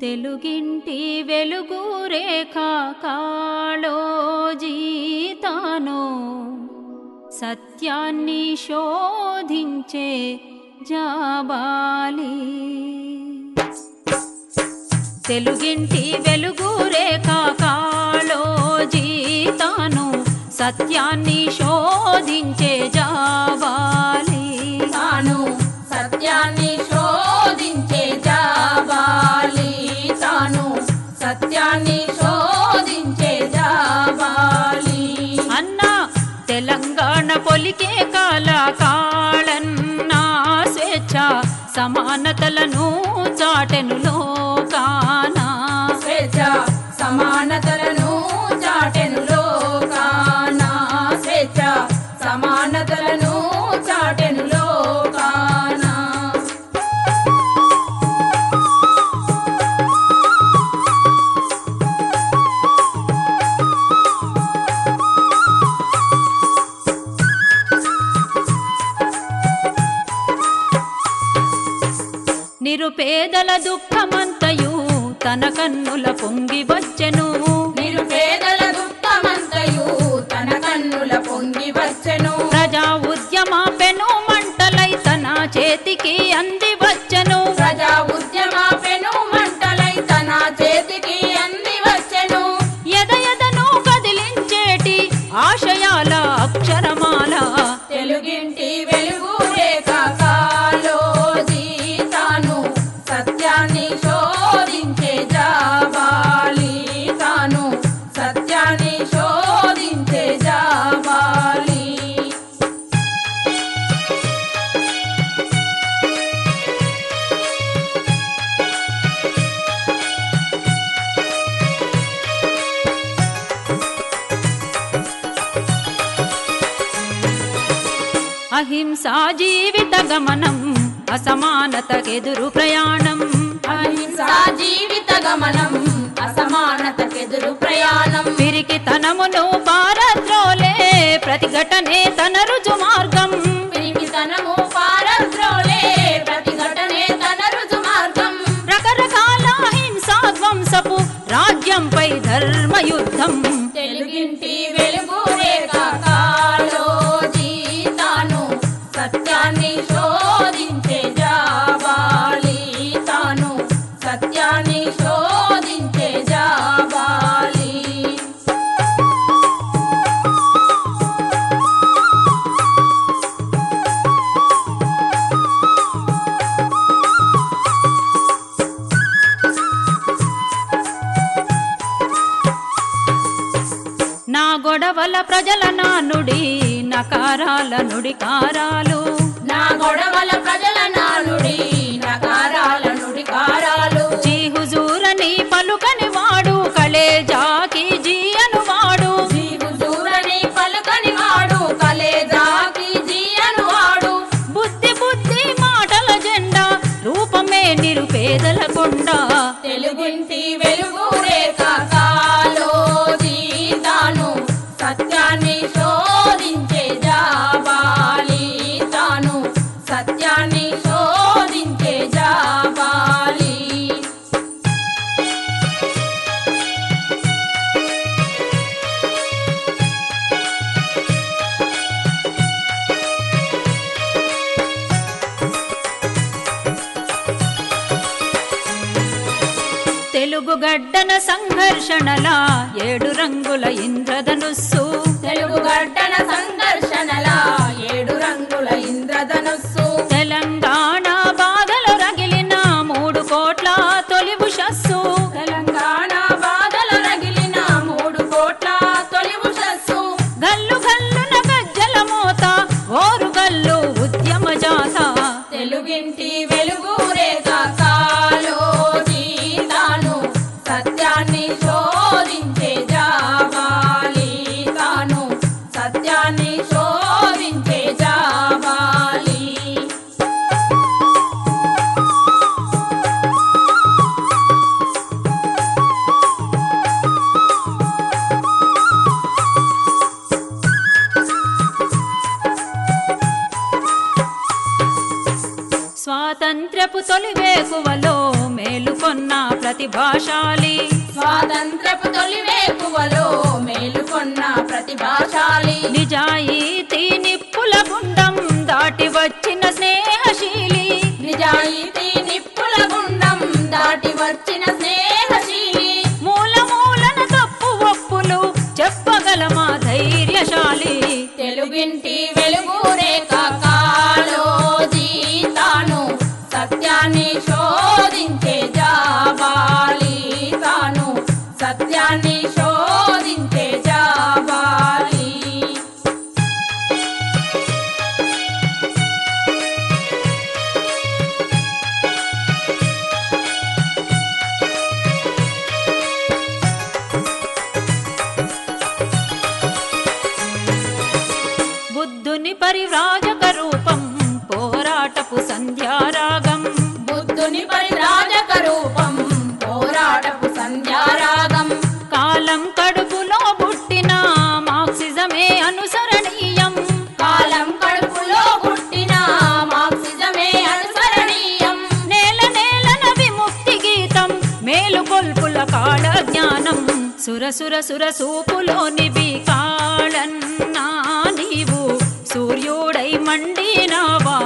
తెలుగింటి వెలుగు రేఖ కాళోజీతాను సత్యాన్ని శోధించే జాబాలి. తెలుగింటి వెలుగు రేఖ కాళోజీతాను సత్యాన్ని శోధించే జాబాలి సమానతలను చాటెనులో నిరుపేదల దుఃఖమంతయు తన కన్నుల పొంగి వచ్చెను. సత్యాన్ని శోధించే జాబాలి తాను సత్యాన్ని శోధించే జాబాలి అహింసా జీవిత గమనం అసమానతకెదురు ప్రయాణం. ప్రతిఘటనే తన రుజు గొడవల ప్రజల నానుడి నకారాల నుడికారాలు నా గొడవల ప్రజల నానుడి నకారాల నుడికారాలు జీ హుజూరని పలుకని వాడు కళేజాకి జీ అనువాడు జీవు దూరని పలుకని వాడు కలేజాకి జీయను వాడు. బుద్ధి బుద్ధి మాటల జెండా రూపమే నిరుపేదల కొండ. తెలుగుంటి వెలుగు రేఖ తెలుగు గడ్డన సంఘర్షణల ఏడు రంగుల ఇంద్రధనుస్సు. తెలుగు గడ్డన సంఘర్షణల ఏడు రంగుల ఇంద్రధనుస్సు. తెలంగాణ బాధలు రగిలిన మూడు కోట్ల తొలి ఉషస్సు. తెలంగాణ అతి భాషాలి. స్వాతంత్రపు తొలి వేకువలో మేలుకొన్న ప్రతిభాశాలి నిజాయితీ నిప్పుల గుండం దాటి వచ్చిన స్నేహశీలి. నిజాయితీ మేలు కొల్పుల కాళ జ్ఞానం. సురసుర సుర సూపులోనివి కాళన్నా నీవు. సూర్యుడై మండినావా